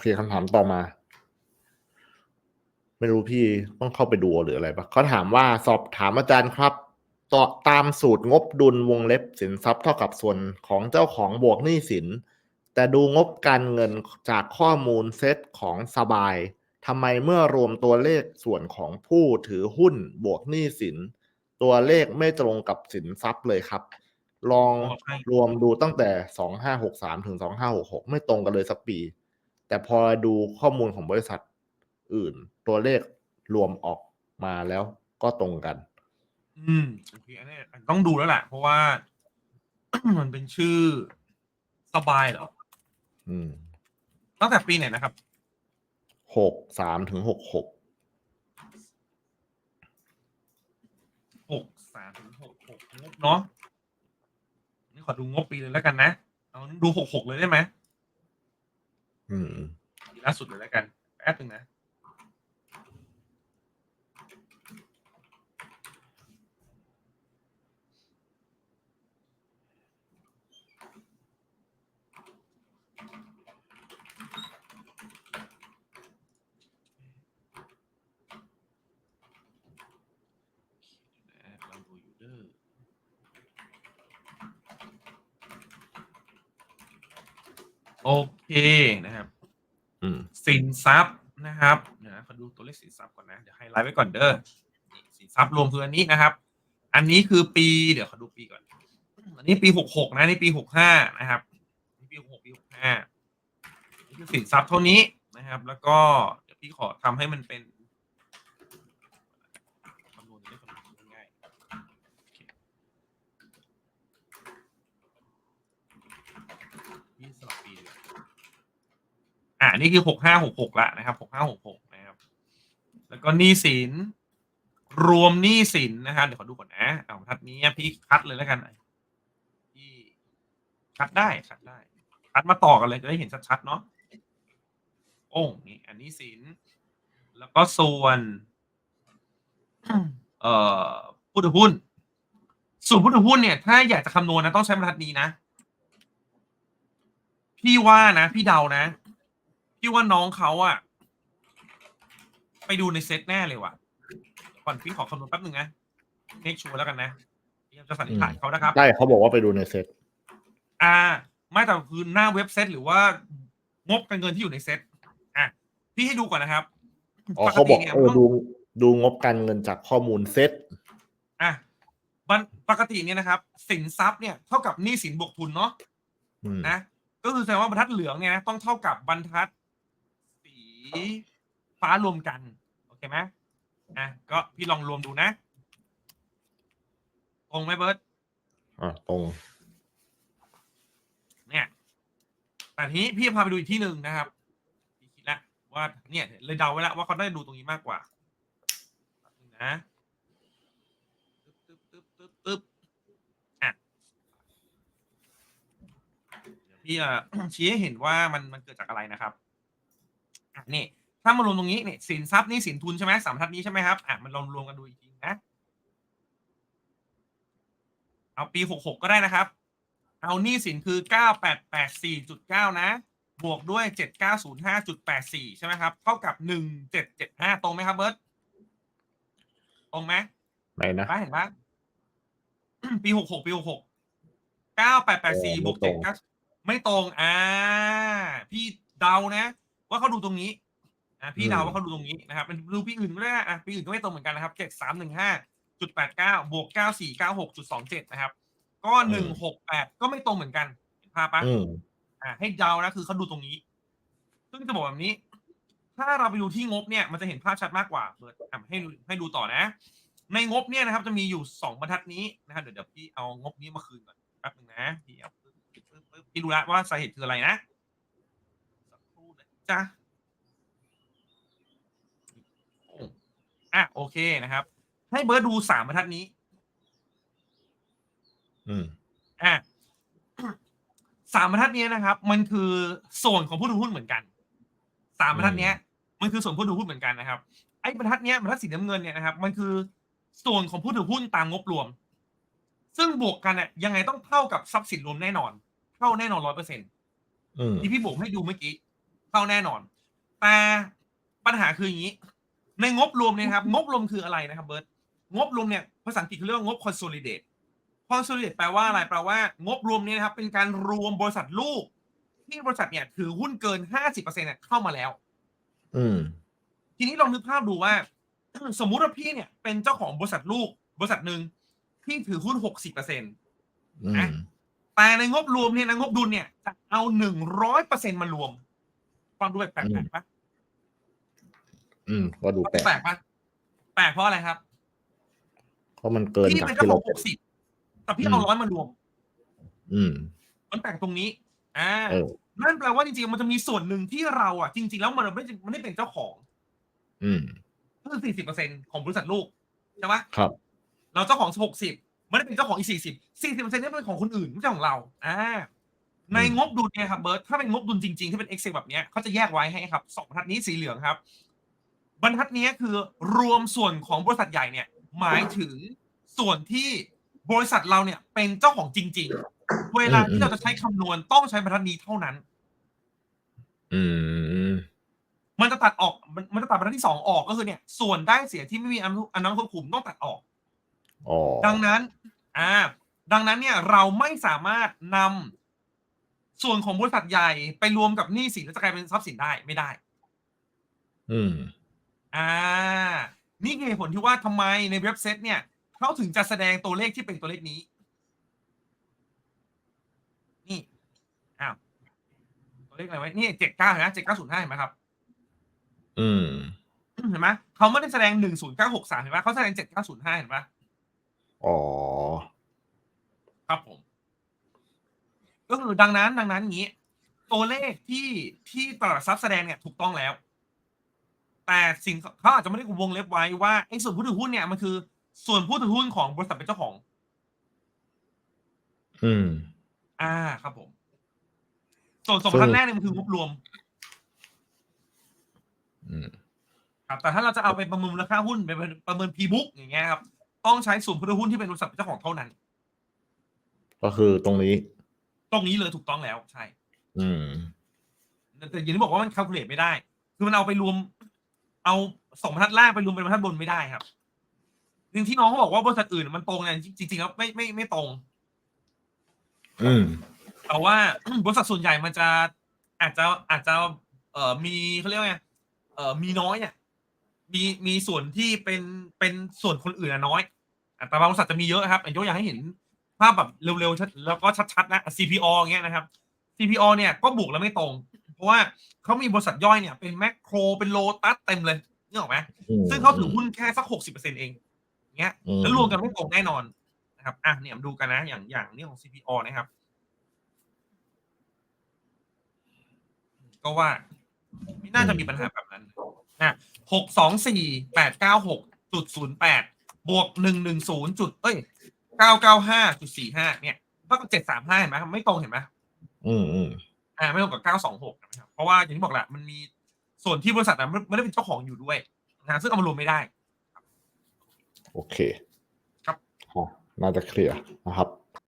เคคำถามต่อมา ไม่รู้พี่ต้องเข้าไปดูหรืออะไรปะเขาถามว่าสอบถามอาจารย์ครับต่อตามสูตรงบดุลวงเล็บสินทรัพย์เท่ากับส่วนของเจ้าของบวกหนี้สิน แต่ดูงบการเงินจากข้อมูลเซตของสบายทำไมเมื่อรวมตัวเลขส่วนของผู้ถือหุ้นบวกหนี้สิน ตัวเลขไม่ตรงกับสินทรัพย์เลยครับ ลองบอกให้รวมดูตั้งแต่สองห้าหกสามถึงสองห้าหกหกไม่ตรงกันเลยสักปี แต่พอดูข้อมูลของบริษัทอื่น ตัวเลขรวมออกมาแล้วก็ตรงกัน อืมโอเคอันนี้ต้องดูแล้วแหละเพราะว่า มันเป็นชื่อสบายเหรอ อืม ตั้งแต่ปีไหนนะครับ หกสามถึงหกหก หกสามถึงหกหกงบเนาะนี่ขอดูงบปีเลยแล้วกันนะ เอาดูหกหกเลยได้ไหม อืมล่าสุดเลยแล้วกันแป๊บนึงนะ เราดูอยู่เด้อ โอเคนะครับอืมสินทรัพย์นะครับเดี๋ยวนะขอดูตัวเลขสินทรัพย์ก่อนนะ เดี๋ยวไฮไลท์ไว้ก่อนเด้อนี่สินทรัพย์รวมคืออันนี้นะครับ อันนี้คือปี เดี๋ยวขอดูปีก่อน อันนี้ปีหกหกนะนี่ปีหกห้านะครับนี่ปีหกหกปีหกห้านี่คือสินทรัพย์เท่านี้นะครับ แล้วก็เดี๋ยวพี่ขอทำให้มันเป็นคำนวณจะได้คำนวณง่ายๆโอเคนี่สลับปีเลย อ่า นี่คือหกห้าหกหกละนะครับหกห้าหกหกนะครับ แล้วก็หนี้สิน รวมหนี้สินนะครับเดี๋ยวขอดูก่อนนะเอาบรรทัดนี้พี่คัดเลยแล้วกันพี่คัดได้คัดได้ คัดมาต่อกันเลยจะได้เห็นชัดๆเนาะโอ้งนี่อันนี้สิน แล้วก็ส่วนเอ่อผู้ถือหุ้นส่วนผู้ถือหุ้นเนี่ยถ้าอยากจะคำนวณนะต้องใช้บรรทัดนี้นะ พี่ว่านะ พี่เดานะ พี่ว่าน้องเขาอะไปดูในเซตแน่เลยว่ะเดี๋ยวก่อนพี่ขอคำนวณแป๊บหนึ่งนะเมคชัวร์แล้วกันนะพี่จะสันนิษฐานเขานะครับ ได้เขาบอกว่าไปดูในเซ็ตอ่า ไม่แต่คือหน้าเว็บเซตหรือว่างบการเงินที่อยู่ในเซตอะพี่ให้ดูก่อนนะครับอ๋อเขาบอกนี่ยเออดูดูงบการเงินจากข้อมูลเซ็ตอะบันปกติเนี่ยนะครับ สินทรัพย์เนี่ยเท่ากับหนี้สินบวกทุนเนาะอืมนะก็คือแสดงว่าบรรทัดเหลืองเนี่ยนะต้องเท่ากับบรรทัดสี ฟ้ารวมกัน โอเคไหมอะก็พี่ลองรวมดูนะ ตรงไหมเบิร์ตอ่าตรง เนี่ยแต่ทีนี้พี่จะพาไปดูอีกที่หนึ่งนะครับพี่คิดแล้วว่าเนี่ย เลยเดาไว้แล้วว่าเขาได้ดูตรงนี้มากกว่าแป๊บนึงนะตึ๊บตึ๊บตึ๊บตึ๊บตึ๊บอะเดี๋ยวพี่จะชี้ให้เห็นว่ามันมันเกิดจากอะไรนะครับ อะนี่ถ้ามารวมตรงนี้เนี่ยสินทรัพย์นี่สินทุนใช่ไหมสามบรรทัดนี้ใช่ไหมครับอะมันลองรวมกันดูอีกทีนะ เอาปีหกหกก็ได้นะครับ เอาหนี้สินคือเก้าแปดแปดสี่จุดเก้านะ บวกด้วยเจ็ดเก้าศูนย์ห้าจุดแปดสี่ใช่ไหมครับเท่ากับหนึ่งเจ็ดเจ็ดห้าตรงไหมครับเบิร์ตตรงไหมไหนนะป้าเห็นปะปีหกหกปีหกหกเก้าแปดแปดสี่เออบวกไม่ตรเจ็ดงเก้าไม่ตรงอ่าพี่เดานะ ว่าเขาดูตรงนี้อ่าพี่เดาว่าเขาดูตรงนี้นะครับเป็นดูพี่อื่นไม่ได้นะอะปีอื่นก็ไม่ตรงเหมือนกันนะครับเจ็ดสามหนึ่งห้าจุดแปดเก้าบวกเก้าสี่เก้าหกจุดสองเจ็ดนะครับ ก็หนึ่งหกแปดก็ไม่ตรงเหมือนกันเห็นภาพปะอืมอ่าให้เดานะคือเขาดูตรงนี้ ซึ่งจะบอกแบบนี้ ถ้าเราไปดูที่งบเนี่ยมันจะเห็นภาพชัดมากกว่าเบิร์ดอะให้ดูให้ดูต่อนะ ในงบเนี่ยนะครับ จะมีอยู่สองบรรทัดนี้นะครับเดี๋ยวเดี๋ยวพี่เอางบนี้มาคืนก่อนแป๊บนึงนะพี่เอาปึ๊บปึ๊บปึ๊บปึ๊บพี่รู้แล้วว่าสาเหตุคืออะไรนะสักครู่นะ จ้ะอะโอเคนะครับ ให้เบิร์ดดูสามบรรทัดนี้ อืมอะสามบรรทัดเนี้ยนะครับ มันคือส่วนของผู้ถือหุ้นเหมือนกันสามบรรทัดเนี้ย มันคือส่วนผู้ถือหุ้นเหมือนกันนะครับ ไอ้บรรทัดเนี้ยบรรทัดสีน้ำเงินเนี่ยนะครับ มันคือส่วนของผู้ถือหุ้นตามงบรวม ซึ่งบวกกันเนี่ยยังไงต้องเท่ากับทรัพย์สินรวมแน่นอน เท่าแน่นอนร้อยเปอร์เซ็นต์อืมที่พี่บวกให้ดูเมื่อกี้ เเข้าแน่นอน แต่ปัญหาคืออย่างนี้ ในงบรวมเนี่ยนะครับ งบรวมคืออะไรนะครับเบิร์ตงบรวมเนี่ยภาษาอังกฤษเขาเรียกว่างบ consolidate consolidate แปลว่าอะไรแปลว่างบรวมเนี่ยนะครับ เป็นการรวมบริษัทลูกที่บริษัทเนี่ยถือหุ้นเกิน50%เนี่ยเข้ามาแล้ว อืม ทีนี้ลองนึกภาพดูว่า สมมุติว่าพี่เนี่ยเป็นเจ้าของบริษัทลูก บริษัทหนึ่งพี่ถือหุ้น60%เอืมแต่ในงบรวมเนี่ยนะงบดุลเนี่ยจะเอา100%มารวม ฟังดูแบบแปลกๆปะอืม ก็ดูแปลกแปลกปะแปลกเพราะอะไรครับ เพราะมันเกินพี่จากเป็นเจ้าที่ขเราอง60แต่พี่เอาร้อยมารวม อืม มันแปลกตรงนี้ อ่าเออนั่นแปลว่าจริงๆ มันจะมีส่วนหนึ่งที่เราอะ จริง ๆ แล้วมันไม่ได้มันไม่ได้เป็นเจ้าของ อืมก็คือ40%ของบริษัทลูกใช่ปะครับ เราเจ้าของ60ไม่ได้เป็นเจ้าของอีก40 40%นี่เป็นของคนอื่นไม่ใช่ของเรา อ่า ในงบดุลเนี่ยครับเบิร์ตถ้าเป็นงบดุลจริงๆ ที่เป็น Excel แบบเนี้ยเขาจะแยกไว้ให้ครับสองบรรทัดนี้สีเหลืองครับ บรรทัดนี้คือรวมส่วนของบริษัทใหญ่เนี่ยหมายถึงส่วนที่บริษัทเราเนี่ยเป็นเจ้าของจริง ๆ เวลาที่เราจะใช้คำนวณต้องใช้บรรทัดนี้เท่านั้น อืมมันจะตัดออกมันมันจะตัดบรรทัดที่สองออกก็คือเนี่ย ส่วนได้เสียที่ไม่มีอนุอนุควบคุมต้องตัดออกอ๋อดังนั้น อ่า ดังนั้นเนี่ยเราไม่สามารถนำ ส่วนของบริษัทใหญ่ไปรวมกับหนี้สินแล้วจะกลายเป็นทรัพย์สินได้ไม่ได้ อืม อ่า นี่คือเหตุผลที่ว่าทำไมในเว็บเซตเนี่ยเขาถึงจะแสดงตัวเลขที่เป็นตัวเลขนี้ นี่ อ้าว ตัวเลขอะไรไว้นี่เจ็ดเก้าเห็นไหมเจ็ดเก้าศูนย์ห้าเห็นไหมครับ อืม เห็นไหมเขาไม่ได้แสดงหนึ่งศูนย์เก้าหกสามเห็นไหมเขาแสดงเจ็ดเก้าศูนย์ห้าเห็นไหมอ๋อ ครับผม ก็คือดังนั้นดังนั้นอย่างนี้ ตัวเลขที่ที่ตลาดทรัพย์แสดงเนี่ยถูกต้องแล้ว แต่สิ่งเขาอาจจะไม่ได้วงเล็บไว้ว่าไอ้ส่วนผู้ถือหุ้นเนี่ยมันคือส่วนผู้ถือหุ้นของบริษัทเป็นเจ้าของ อืม อ่าครับผม ส่วนสมพันธ์แรกเนี่ยมันคืองบรวมอืมครับแต่ถ้าเราจะเอาไปประเมินมูลค่าหุ้นไปประเมินพีบุ๊กอย่างเงี้ยครับ ต้องใช้ส่วนผู้ถือหุ้นที่เป็นบริษัทเป็นเจ้าของเท่านั้น ก็คือตรงนี้ ตรงนี้เลยถูกต้องแล้วใช่ อืม แต่อย่างที่บอกว่ามัน c a l c u l a t e ไม่ได้ คือมันเอาไปรวม เอาสองบรรทัดล่างไปรวมเป็นบรรทัดบนไม่ได้ครับจริงที่น้องเขาบอกว่าบริษัทอื่นมันตรงเนี่ยจริงๆแล้วไม่ไม่ไม่ตรง อืม แต่ว่าบริษัทส่วนใหญ่มันจะอาจจะอาจจะ เอ่อมีเขาเรียกว่าไงเอ่อมีน้อยอะมีมีส่วนที่เป็นเป็นส่วนคนอื่นอะน้อยอะแต่บางบริษัทจะมีเยอะครับอย่างยกอย่างให้เห็น ภาพแบบเร็วๆชัดแล้วก็ชัดๆนะ CPO อย่างเงี้ยนะครับ CPO เนี่ยก็บวกแล้วไม่ตรง เพราะว่าเขามีบริษัทย่อยเนี่ยเป็นแมคโครเป็นโลตัสเต็มเลยนี่ออกไหมอืมซึ่งเขาถือหุ้นแค่สักหกสิบเปอร์เซ็นเองเงี้ยอืมแล้วรวมกันไม่ตรงแน่นอนนะครับอะเนี่ยมาดูกันนะ อย่างอย่างนี้ของ CPO นะครับ ก็ว่า ไม่น่าจะมีปัญหาแบบนั้นนะหกสองสี่แปดเก้าหกจุดศูนย์แปดบวกหนึ่งหนึ่งศูนย์จุดเอ้ย เก้าเก้าห้าจุดสี่ห้าเนี่ยเท่ากับเจ็ดสามห้าเห็นไหมไม่ตรงเห็นไหมอืมอืมอ่าไม่ตรงกับ926นะครับเพราะว่าอย่างที่บอกแหละมันมีส่วนที่บริษัทนะไม่ไม่ได้เป็นเจ้าของอยู่ด้วยนะซึ่งเอามารวมไม่ได้ โอเค ครับอ๋อน่าจะเคลียร์นะครับ